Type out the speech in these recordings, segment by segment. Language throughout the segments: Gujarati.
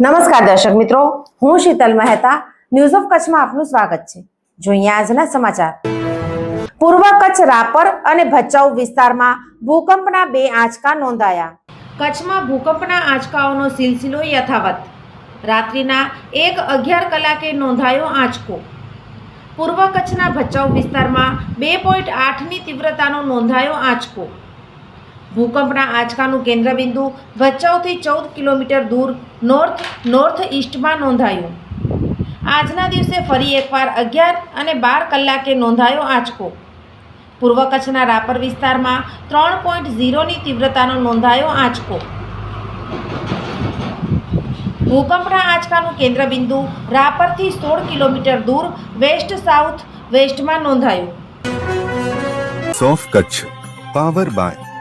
નમસ્કાર દર્શક મિત્રો, હું શીતલ મહેતા ન્યૂઝ ઓફ કચ્છમાં આપનું સ્વાગત છે. જોઈએ આજના સમાચાર. પૂર્વ કચ્છ રાપર અને ભચાઉ વિસ્તારમાં ભૂકંપના બે આંચકા નોંધાયા. કચ્છમાં ભૂકંપના આંચકાઓનો સિલસિલો યથાવત. રાત્રિના એક અગિયાર કલાકે નોંધાયો આંચકો. પૂર્વ કચ્છના ભચાઉ વિસ્તારમાં બે પોઈન્ટ આઠની તીવ્રતાનો નોંધાયો આંચકો. ભૂકંપના આંચકાનું કેન્દ્રબિંદુ ભચાઉથી ચૌદ કિલોમીટર દૂર નોર્થ નોર્થ ઇસ્ટમાં નોંધાયું. આજના દિવસે ફરી એકવાર અગિયાર અને બાર કલાકે નોંધાયો આંચકો. પૂર્વ કચ્છના રાપર વિસ્તારમાં ત્રણ પોઈન્ટ ઝીરોની તીવ્રતાનો નોંધાયો આંચકો. ભૂકંપના આંચકાનું કેન્દ્રબિંદુ રાપરથી સોળ કિલોમીટર દૂર વેસ્ટ સાઉથ વેસ્ટમાં નોંધાયું. સોફ Kutch, power by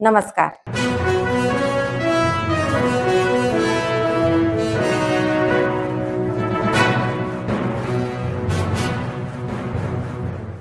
નમસ્કાર.